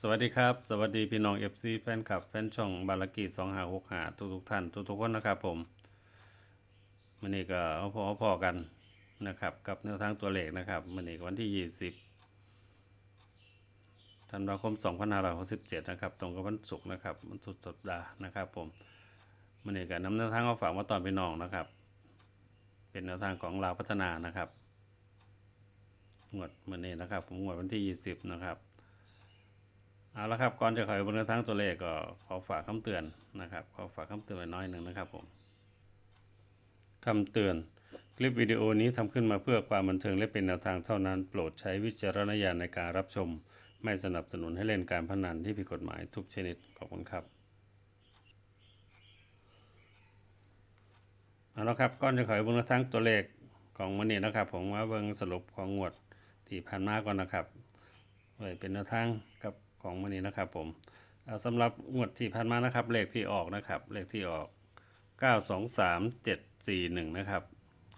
สวัสดีครับ สวัสดีพี่น้อง FC แฟนคลับ แฟนช่องบาลากีสองหาหกหาทุกทุกท่านทุกทุกคนนะครับผมมันนี้ก็เอาพออพอกันนะครับ กับแนวทางตัวเลขนะครับมันนี้ก็วันที่20ธันวาคม2567นห้าร้อยสิบเจ็ดนะครับ ตรงกับวันศุกร์นะครับวันสุดสัปดาห์นะครับผมมันนี้ก็นำแนวทางมาฝากมาตอนพี่น้องนะครับ เป็นแนวทางของเราวพัฒนานะครับงวดมันนี้นะครับ ผมงวดวันที่20นะครับ เอาละครับก่อนจะเข้าบนกระทั่งตัวเลขก็ขอฝากคำเตือนนะครับขอฝากคำเตือนไว้น้อยหนึ่งนะครับผมคำเตือนคลิปวิดีโอนี้ทำขึ้นมาเพื่อความบันเทิงและเป็นแนวทางเท่านั้น โปรดใช้วิจารณญาณในการรับชม ไม่สนับสนุนให้เล่นการพนันที่ผิดกฎหมายทุกชนิดขอบคุณครับเอาละครับก่อนจะเข้าบนกระทั่งตัวเลขของวันนี้นะครับ ผมมาเบิงสรุปของงวดที่ผ่านมาก่อนนะครับไว้เป็นแนวทางกับ ของมันนี้นะครับผมเอ่อสำหรับงวดที่ผ่านมานะครับเลขที่ออกนะครับเลขที่ออก 923741 นะครับ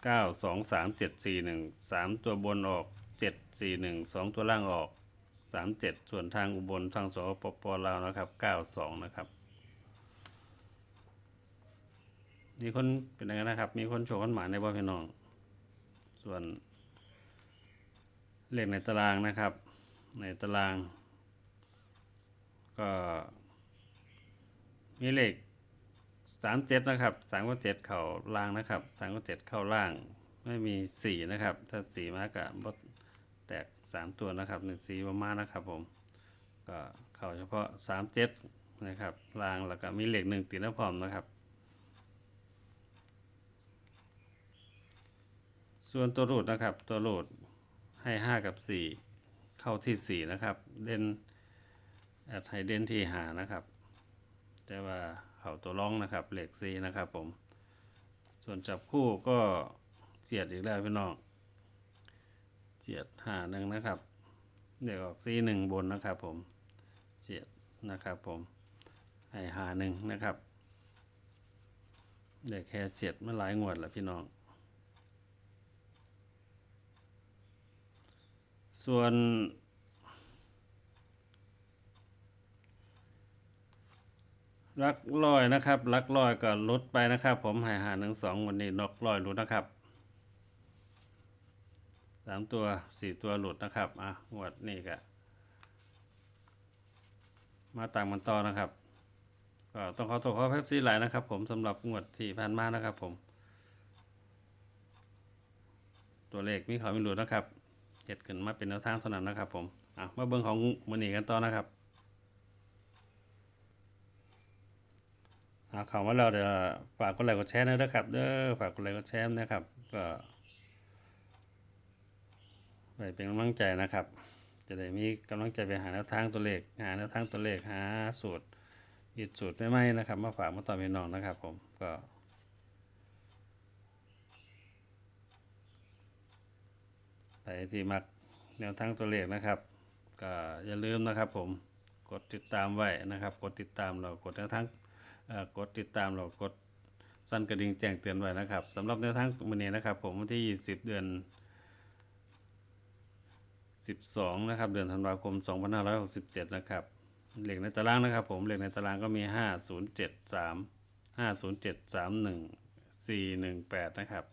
923741 3 ตัวบนออก 741 2 ตัวล่างออก 37 ส่วนทางอุบลทางสปปลาวนะครับ 92 นะครับมีคนเป็นยังไงนะครับ มีคนโชว์คนหมาในบ่พี่น้อง ส่วนเลขในตารางนะครับ ในตาราง ก็มีเลขสามเจ็ดนะครับสามกับเจ็ดเข่าล่างนะครับสามกับเจ็ดเข้าล่าง ไม่มีสี่นะครับ ถ้าสี่มากกับบดแตกสามตัวนะครับหนึ่งสี่ประมาณนะครับผมก็เข่าเฉพาะสามเจ็ดนะครับล่างแล้วก็มีเหลขหนึ่งติดน้ำพร้อมนะครับ ส่วนตัวรูดนะครับตัวรูดให้ห้ากับสี่เข้าที่สี่นะครับ เด่น แอดให้เดนที่หานะครับ แต่ว่าเขาตัวร้องนะครับเหล็กซีนะครับผม ส่วนจับคู่ก็เจียดอีกแล้วพี่น้องเจียดหาหนึ่งนะครับเด็กออกซีหนึ่งบนนะครับผมเจียดนะครับผมให้หาหนึ่งนะครับเด็กแค่เจียดมาหลายงวดแล้วพี่น้อง ส่วน ลักลอยนะครับลักลอยก็ลดไปนะครับ ผมหายหาหนึ่งสองวันนี้นกลอยหลุดนะครับสามตัวสี่ตัวหลุดนะครับอะงวดนี้ก็มาต่ามมันต่อนะครับก็ต้องขอโทษขอแป๊บซี่หลายนะครับ ผมสำหรับงวดที่ผ่านมานะครับ ผม ตัวเลขมีเขามีหลุดนะครับเฮ็ดขึ้นมาเป็นแนวทางเท่านั้นนะครับ ผมอะมาเบิ่งของมื้อนี้กันต่อนะครับ อาเข้ามาแล้วเดี๋ยวฝากกดไลค์กดแชร์นะครับเด้อฝากกดไลค์กดแชร์นะครับ ก็ไว้เป็นกำลังใจนะครับ จะได้มีกำลังใจไปหาแนวทางตัวเลขหาแนวทางตัวเลขหาสูตรยึดสูตรใหม่ๆนะครับมาฝากมาต่อพี่น้องนะครับ ผมก็ไปที่มักแนวทางตัวเลขนะครับก็อย่าลืมนะครับ ผมกดติดตามไว้นะครับ กดติดตามเรากดแนวทาง กดติดตามเรากดสั่นกระดิ่งแจ้งเตือนไว้นะครับสำหรับแนวทางวันนี้นะครับ ผมวันที่ 20 เดือน 12 นะครับ เดือนธันวาคม 2567 นะครับเลขในตารางนะครับ ผมเลขในตารางก็มี 5073 50731 418 นะครับ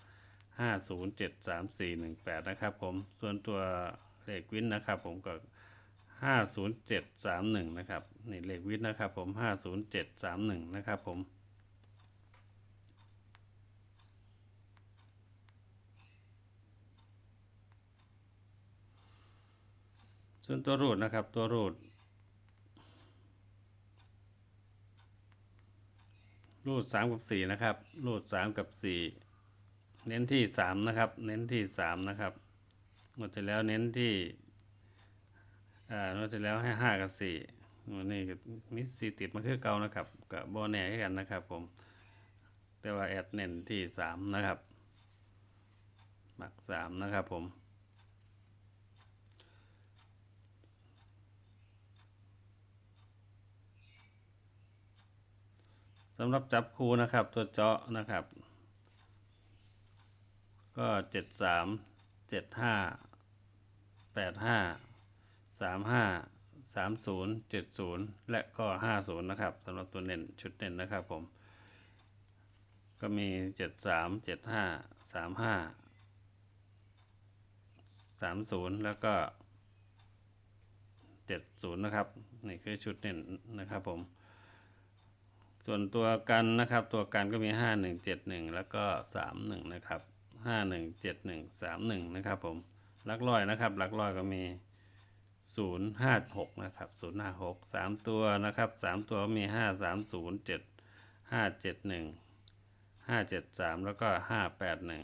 ห้าศูนย์เจ็ดสามสี่หนึ่งแปดนะครับผมส่วนตัวเลขวินนะครับผมก็ ห้าศูนย์เจ็ดสามหนึ่งนะครับนี่เลขวินนะครับผมห้าศูนย์เจ็ดสามหนึ่งนะครับผมส่วนตัวรูดนะครับตัวรูดรูดสามกับสี่นะครับรูดสามกับสี่เน้นที่สามนะครับ เน้นที่สามนะครับหมดที่แล้วเน้นที่ อ่าหมดที่แล้วให้ห้ากับสี่วันนี้ก็มีสี่ติดมาคือเก่านะครับกับโบแน่ให้กันนะครับ ผม แต่ว่าแอดเน้นที่สามนะครับหมักสามนะครับผมสำหรับจับคู่นะครับ ตัวเจาะนะครับ ก็เจ็ดสามเจ็ดห้าแปดห้า สามห้าสามศูนย์เจ็ดศูนย์และก็ห้าศูนย์นะครับสำหรับตัวเน้นชุดเน้นนะครับผม ก็มีเจ็ดสามเจ็ดห้าสามห้าสามศูนย์แล้วก็เจ็ดศูนย์นะครับ นี่คือชุดเน้นนะครับผม ส่วนตัวกันนะครับ ตัวกันก็มีห้าหนึ่งเจ็ดหนึ่งแล้วก็สามหนึ่งนะครับห้าหนึ่งเจ็ดหนึ่งสามหนึ่งนะครับผมลักร้อยนะครับลักร้อยก็มี ศูนย์ห้าหกนะครับศูนย์ห้าหกสามตัวนะครับสามตัวมีห้าสามศูนย์เจ็ดห้าเจ็ดหนึ่งห้าเจ็ดสามแล้วก็ห้าแปดหนึ่ง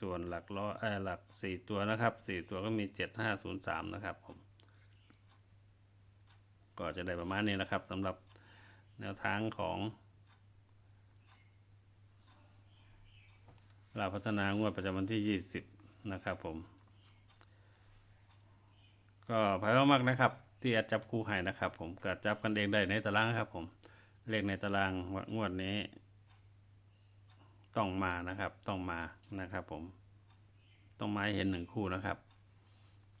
ส่วนหลักร้อยเออหลักสี่ตัวนะครับสี่ตัวก็มีเจ็ดห้าศูนย์สามนะครับผม ก็จะได้ประมาณนี้นะครับสำหรับแนวทางของเราพัฒนางวดประจำวันที่ 20 นะครับผม ก็ภายมากนะครับ ที่แอดจับคู่ให้นะครับ ผมก็จับกันเองได้ในตารางครับ ผมเลขในตารางงวดนี้ ต้องมานะครับ ต้องมานะครับ ผมต้องมาหเห็นหนึ่งคู่นะครับ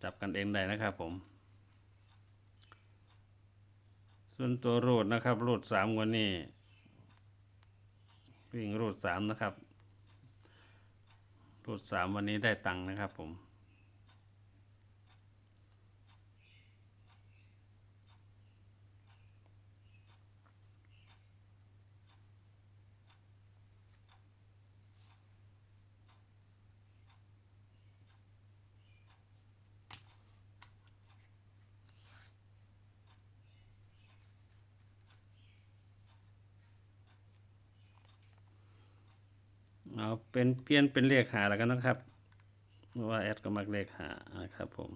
จับกันเองได้นะครับ ผม ส่วนตัวรูดนะครับรูดสามวันนี้วิ่งรูดสามนะครับรูดสามวันนี้ได้ตังค์นะครับ ผม เอาเป็นเปลี่ยนเป็นเลขหาแล้วกันนะครับเพราะว่าแอดก็มักเลขหานะครับผม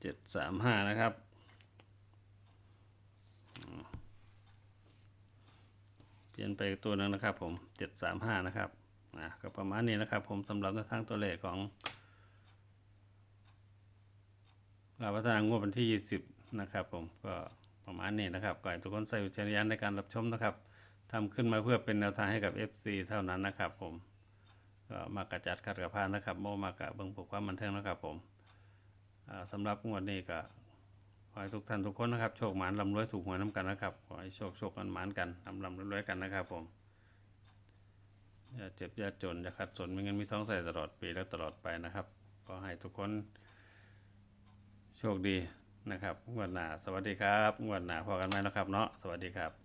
เจ็ดสามห้านะครับเปลี่ยนไปตัวหนึงนะครับผมเจ็ดสามห้านะครับ อะก็ประมาณนี้นะครับ ผมสำหรับในทางตัวเลขของเราพัฒนางวดวันที่ 20 นะครับผมก็ประมาณนี้นะครับก่อนทุกคนใส่วิจารณญาณในการรับชมนะครับทำขึ้นมาเพื่อเป็นแนวทางให้กับ FC เท่านั้นนะครับผมก็มากระจัดขัดกับพานนะครับโมมากระเบิ่งปกความบันเทิงนะครับผมอ่าสำหรับงวดนี้ก็ขอให้ทุกท่านทุกคนนะครับโชคหมานลำรวยถูกหวยน้ำกันนะครับขอให้โชคโชคกันหมานกันลำลำรวยๆกันนะครับผม อย่าเจ็บอย่าจนอย่าขัดสนไม่งั้นมีท้องใส่ตลอดปีและตลอดไปนะครับขอให้ทุกคนโชคดีนะครับงวดหน้าสวัสดีครับงวดหน้าพอกันไหมนะครับเนาะสวัสดีครับ